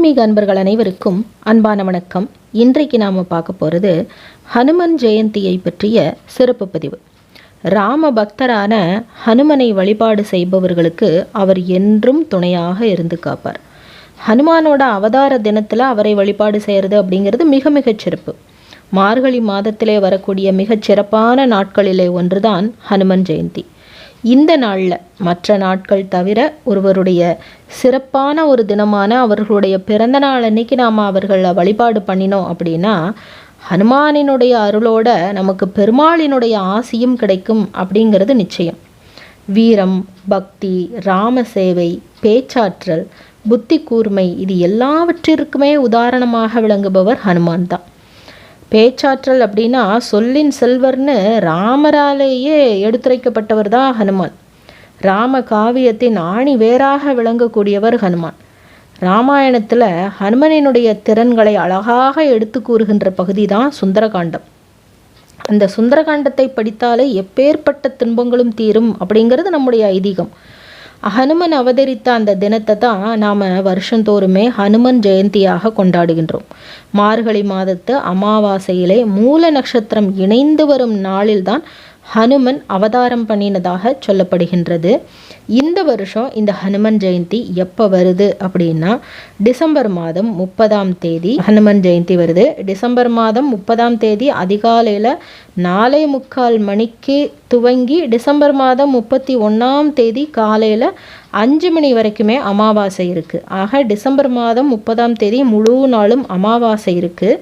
ஆன்மீக அன்பர்கள் அனைவருக்கும் அன்பான வணக்கம். இன்றைக்கு நாம் பார்க்க போகிறது ஹனுமன் ஜெயந்தியை பற்றிய சிறப்பு பதிவு. ராம பக்தரான ஹனுமனை வழிபாடு செய்பவர்களுக்கு அவர் என்றும் துணையாக இருந்து காப்பார். ஹனுமானோட அவதார தினத்தில் அவரை வழிபாடு செய்கிறது அப்படிங்கிறது மிக மிகச் சிறப்பு. மார்கழி மாதத்திலே வரக்கூடிய மிகச் சிறப்பான நாட்களிலே ஒன்றுதான் ஹனுமன் ஜெயந்தி. இந்த நாளில் மற்ற நாட்கள் தவிர ஒருவருடைய சிறப்பான ஒரு தினமான அவர்களுடைய பிறந்த நாள் அன்னைக்கு நாம் அவர்களை வழிபாடு பண்ணினோம் அப்படின்னா ஹனுமானினுடைய அருளோட நமக்கு பெருமாளினுடைய ஆசியும் கிடைக்கும் அப்படிங்கிறது நிச்சயம். வீரம் பக்தி ராம சேவை பேச்சாற்றல் புத்தி கூர்மை இது எல்லாவற்றிற்குமே உதாரணமாக விளங்குபவர் ஹனுமான் தான். பேச்சாற்றல் அப்படின்னா சொல்லின் செல்வர்னு ராமராலேயே எடுத்துரைக்கப்பட்டவர் தான் ஹனுமான். ராம காவியத்தின் ஆணி வேறாக விளங்கக்கூடியவர் ஹனுமான். ராமாயணத்தில் ஹனுமனினுடைய திறன்களை அழகாக எடுத்து கூறுகின்ற பகுதி தான் சுந்தரகாண்டம். அந்த சுந்தரகாண்டத்தை படித்தாலே எப்பேற்பட்ட துன்பங்களும் தீரும் அப்படிங்கிறது நம்முடைய ஐதீகம். ஹனுமன் அவதரித்த அந்த தினத்தை தான் நாம் வருஷந்தோறுமே ஹனுமன் ஜெயந்தியாக கொண்டாடுகின்றோம். மார்கழி மாதத்து அமாவாசையிலே மூல நட்சத்திரம் இணைந்து வரும் நாளில்தான் ஹனுமன் அவதாரம் பண்ணினதாக சொல்லப்படுகின்றது. இந்த வருஷம் இந்த ஹனுமன் ஜெயந்தி எப்போ வருது அப்படின்னா டிசம்பர் மாதம் முப்பதாம் தேதி ஹனுமன் ஜெயந்தி வருது. டிசம்பர் மாதம் முப்பதாம் தேதி அதிகாலையில் நாலே முக்கால் மணிக்கு துவங்கி டிசம்பர் மாதம் முப்பத்தி ஒன்றாம் தேதி காலையில் அஞ்சு மணி வரைக்குமே அமாவாசை இருக்குது ஆக டிசம்பர் மாதம் முப்பதாம் தேதி முழு நாளும் அமாவாசை இருக்குது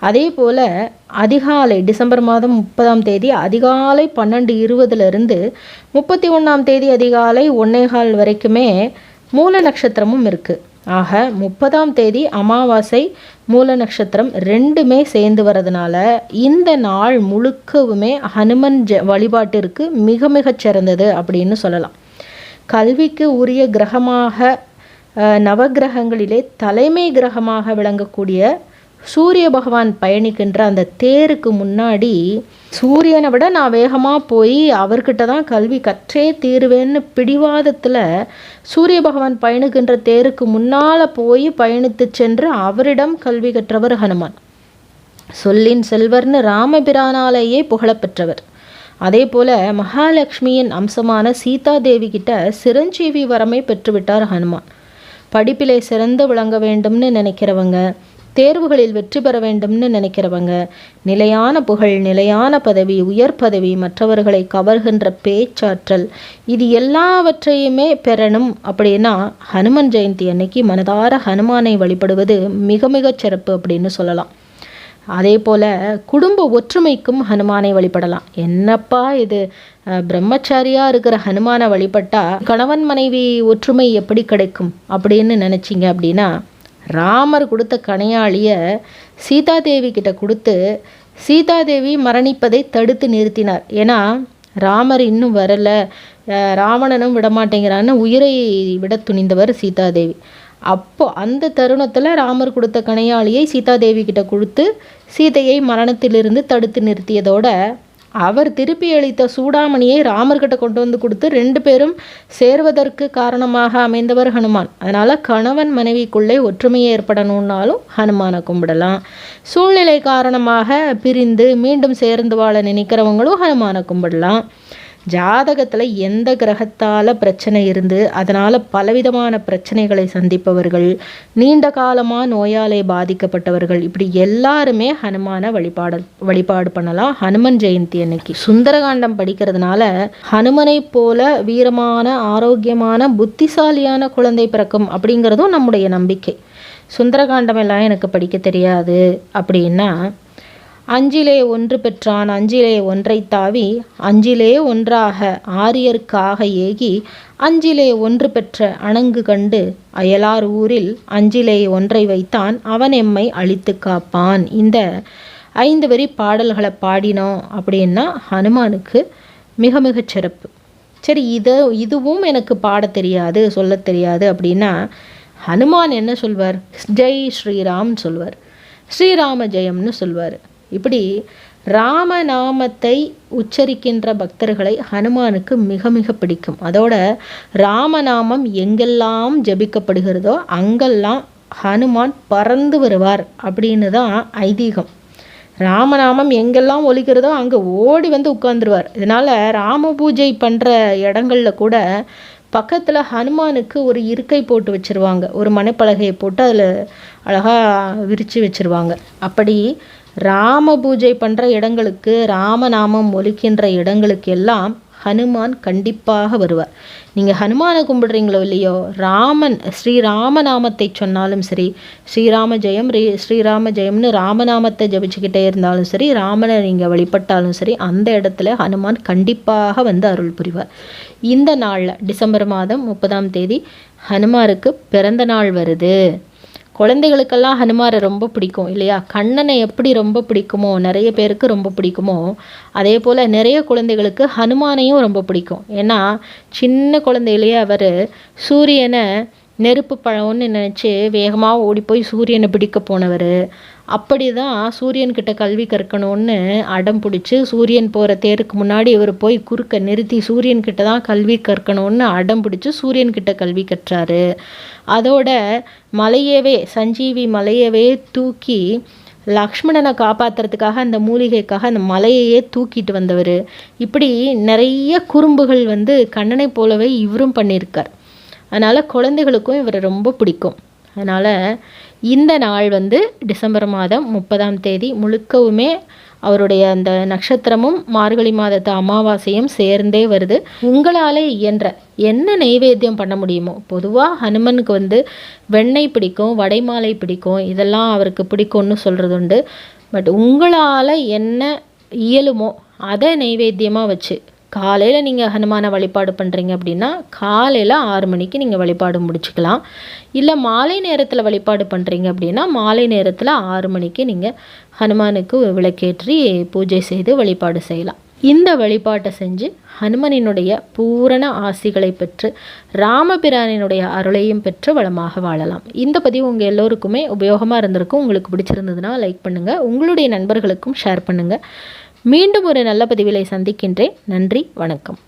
அதே போல் அதிகாலை டிசம்பர் மாதம் முப்பதாம் தேதி அதிகாலை பன்னெண்டு இருபதுலேருந்து முப்பத்தி ஒன்றாம் தேதி அதிகாலை ஒன்னேகால் வரைக்குமே மூல நட்சத்திரமும் இருக்குது ஆக முப்பதாம் தேதி அமாவாசை மூல நட்சத்திரம் ரெண்டுமே சேர்ந்து வரதுனால இந்த நாள் முழுக்கவுமே ஹனுமன் ஜ வழிபாட்டிற்கு மிக மிகச் சிறந்தது அப்படின்னு சொல்லலாம். கல்விக்கு உரிய கிரகமாக நவகிரகங்களிலே தலைமை கிரகமாக விளங்கக்கூடிய சூரிய பகவான் பயணிக்கின்ற அந்த தேருக்கு முன்னாடி சூரியனை விட நான் வேகமாக போய் அவர்கிட்ட தான் கல்வி கற்றே தீருவேன்னு பிடிவாதத்தில் சூரிய பகவான் பயணிக்கின்ற தேருக்கு முன்னால் போய் பயணித்து சென்று அவரிடம் கல்வி கற்றவர் ஹனுமான். சொல்லின் செல்வர்னு ராமபிரானாலேயே புகழப்பெற்றவர் அதே போல மகாலட்சுமியின் அம்சமான சீதா தேவி கிட்ட சிரஞ்சீவி வரமை பெற்றுவிட்டார் ஹனுமான். படிப்பிலே சிறந்து விளங்க வேண்டும்னு நினைக்கிறவங்க தேர்வுகளில் வெற்றி பெற வேண்டும்னு நினைக்கிறவங்க நிலையான புகழ் நிலையான பதவி உயர் பதவி மற்றவர்களை கவர்கின்ற பேச்சாற்றல் இது எல்லாவற்றையுமே பெறணும் அப்படின்னா ஹனுமன் ஜெயந்தி அன்னைக்கு மனதார ஹனுமானை வழிபடுவது மிக மிகச் சிறப்பு அப்படின்னு சொல்லலாம். அதே போல் குடும்ப ஒற்றுமைக்கும் ஹனுமானை வழிபடலாம். என்னப்பா இது? பிரம்மச்சாரியாக இருக்கிற ஹனுமானை வழிபட்டா கணவன் மனைவி ஒற்றுமை எப்படி கிடைக்கும் அப்படின்னு நினச்சிங்க அப்படின்னா ராமர் கொடுத்த கணையாளியை சீதாதேவி கிட்ட கொடுத்து சீதாதேவி மரணிப்பதை தடுத்து நிறுத்தினார். ஏன்னா ராமர் இன்னும் வரலை. ராவணனும் விடமாட்டேங்கிறான்னு உயிரை விட துணிந்தவர் சீதாதேவி. அப்போ அந்த தருணத்தில் ராமர் கொடுத்த கணையாளியை சீதாதேவி கிட்ட கொடுத்து சீதையை மரணத்திலிருந்து தடுத்து நிறுத்தியதோட அவர் திருப்பி அளித்த சூடாமணியை ராமர்கிட்ட கொண்டு வந்து கொடுத்து ரெண்டு பேரும் சேர்வதற்கு காரணமாக அமைந்தவர் ஹனுமான். அதனால் கணவன் மனைவிக்குள்ளே ஒற்றுமையை ஏற்படணும்னாலும் ஹனுமானை கும்பிடலாம். சூழ்நிலை காரணமாக பிரிந்து மீண்டும் சேர்ந்து வாழ நினைக்கிறவங்களும் ஹனுமானை கும்பிடலாம். ஜாதகத்தில் எந்த கிரகத்தால் பிரச்சனை இருந்து அதனால் பலவிதமான பிரச்சனைகளை சந்திப்பவர்கள் நீண்ட காலமாக நோயாலே பாதிக்கப்பட்டவர்கள் இப்படி எல்லாருமே ஹனுமான வழிபாடு வழிபாடு பண்ணலாம். ஹனுமன் ஜெயந்தி அன்னைக்கு. சுந்தரகாண்டம் படிக்கிறதுனால ஹனுமனை போல வீரமான ஆரோக்கியமான புத்திசாலியான குழந்தை பிறக்கும் அப்படிங்கிறதும் நம்முடைய நம்பிக்கை. சுந்தரகாண்டம் எல்லாம் எனக்கு படிக்க தெரியாது அப்படின்னா அஞ்சிலே ஒன்று பெற்றான் அஞ்சிலே ஒன்றை தாவி அஞ்சிலே ஒன்றாக ஆரியர்க்காக ஏகி அஞ்சிலே ஒன்று பெற்ற அணங்கு கண்டு அயலார் ஊரில் அஞ்சிலே ஒன்றை வைத்தான் அவன் எம்மை அழித்து காப்பான். இந்த ஐந்து வரி பாடல்களை பாடினோம் அப்படின்னா ஹனுமானுக்கு மிக மிகச் சிறப்பு. சரி இதை இதுவும் எனக்கு பாட தெரியாது சொல்ல தெரியாது அப்படின்னா ஹனுமான் என்ன சொல்வார்? ஜெய் ஸ்ரீராம் சொல்வார். ஸ்ரீராம ஜெயம்னு சொல்வார். இப்படி ராமநாமத்தை உச்சரிக்கின்ற பக்தர்களை ஹனுமானுக்கு மிக மிக பிடிக்கும். அதோட ராமநாமம் எங்கெல்லாம் ஜபிக்கப்படுகிறதோ அங்கெல்லாம் ஹனுமான் பறந்து வருவார் அப்படின்னு தான் ஐதீகம். ராமநாமம் எங்கெல்லாம் ஒலிக்கிறதோ அங்கே ஓடி வந்து உட்காந்துருவார் இதனால் ராம பூஜை பண்ணுற இடங்களில் கூட பக்கத்தில் ஹனுமானுக்கு ஒரு இருக்கை போட்டு வச்சுருவாங்க. ஒரு மனைப்பலகையை போட்டு அதில் அழகாக விரித்து வச்சுருவாங்க. அப்படி ராம பூஜை பண்ணுற இடங்களுக்கு ராமநாமம் ஒலிக்கின்ற இடங்களுக்கு எல்லாம் ஹனுமான் கண்டிப்பாக வருவார். நீங்கள் ஹனுமானை கும்பிடுறீங்களோ இல்லையோ ராமன் ஸ்ரீராமநாமத்தை சொன்னாலும் சரி ஸ்ரீராம ஜெயம் ரீ ஸ்ரீராம ஜெயம்னு ராமநாமத்தை ஜபிச்சுக்கிட்டே இருந்தாலும் சரி ராமனை நீங்கள் வழிபட்டாலும் சரி அந்த இடத்துல ஹனுமான் கண்டிப்பாக வந்து அருள் புரிவார். இந்த நாளில் டிசம்பர் மாதம் முப்பதாம் தேதி ஹனுமாருக்கு பிறந்த நாள் வருது. குழந்தைகளுக்கெல்லாம் ஹனுமாரை ரொம்ப பிடிக்கும் இல்லையா? கண்ணனை எப்படி ரொம்ப பிடிக்குமோ நிறைய பேருக்கு ரொம்ப பிடிக்குமோ அதே போல் நிறைய குழந்தைகளுக்கு ஹனுமானையும் ரொம்ப பிடிக்கும். ஏன்னா சின்ன குழந்தையிலேயே அவர் சூரியனை நெருப்பு பழம்னு நினச்சி வேகமாக ஓடி போய் சூரியனை பிடிக்க போனவர். அப்படி தான் சூரியன்கிட்ட கல்வி கற்கணும்னு அடம் பிடிச்சி சூரியன் போகிற தேருக்கு முன்னாடி இவர் போய் குறுக்க நிறுத்தி சூரியன்கிட்ட தான் கல்வி கற்கணும்னு அடம் பிடிச்சி சூரியன்கிட்ட கல்வி கற்றாரு. அதோட மலையவே சஞ்சீவி மலையவே தூக்கி லக்ஷ்மணனை காப்பாற்றுறதுக்காக அந்த மூலிகைக்காக அந்த மலையையே தூக்கிட்டு வந்தவர். இப்படி நிறைய குறும்புகள் வந்து கண்ணனை போலவே இவரும் பண்ணியிருக்கார். அதனால் குழந்தைகளுக்கும் இவரை ரொம்ப பிடிக்கும். அதனால் இந்த நாள் வந்து டிசம்பர் மாதம் முப்பதாம் தேதி முழுக்கவுமே அவருடைய அந்த நட்சத்திரமும் மார்கழி மாதத்து அமாவாசையும் சேர்ந்தே வருது. உங்களால் இயன்ற என்ன நெய்வேத்தியம் பண்ண முடியுமோ பொதுவாக ஹனுமனுக்கு வந்து வெண்ணெய் பிடிக்கும் வடைமாலை பிடிக்கும் இதெல்லாம் அவருக்கு பிடிக்கும்னு சொல்கிறது உண்டு. பட் உங்களால் என்ன இயலுமோ அதை நெய்வேத்தியமாக வச்சு காலையில் நீங்கள் ஹனுமானை வழிபாடு பண்ணுறீங்க அப்படின்னா காலையில் ஆறு மணிக்கு நீங்கள் வழிபாடு முடிச்சுக்கலாம். இல்லை மாலை நேரத்தில் வழிபாடு பண்ணுறீங்க அப்படின்னா மாலை நேரத்தில் ஆறு மணிக்கு நீங்கள் ஹனுமானுக்கு விளக்கேற்றி பூஜை செய்து வழிபாடு செய்யலாம். இந்த வழிபாட்டை செஞ்சு ஹனுமனினுடைய பூரண ஆசிகளை பெற்று ராமபிரானினுடைய அருளையும் பெற்று வளமாக வாழலாம். இந்த பதிவு உங்கள் எல்லோருக்குமே உபயோகமாக இருந்திருக்கும். உங்களுக்கு பிடிச்சிருந்ததுன்னா லைக் பண்ணுங்கள் உங்களுடைய நண்பர்களுக்கும் ஷேர் பண்ணுங்கள் மீண்டும் ஒரு நல்ல பதிவிலை சந்திக்கின்றேன். நன்றி வணக்கம்.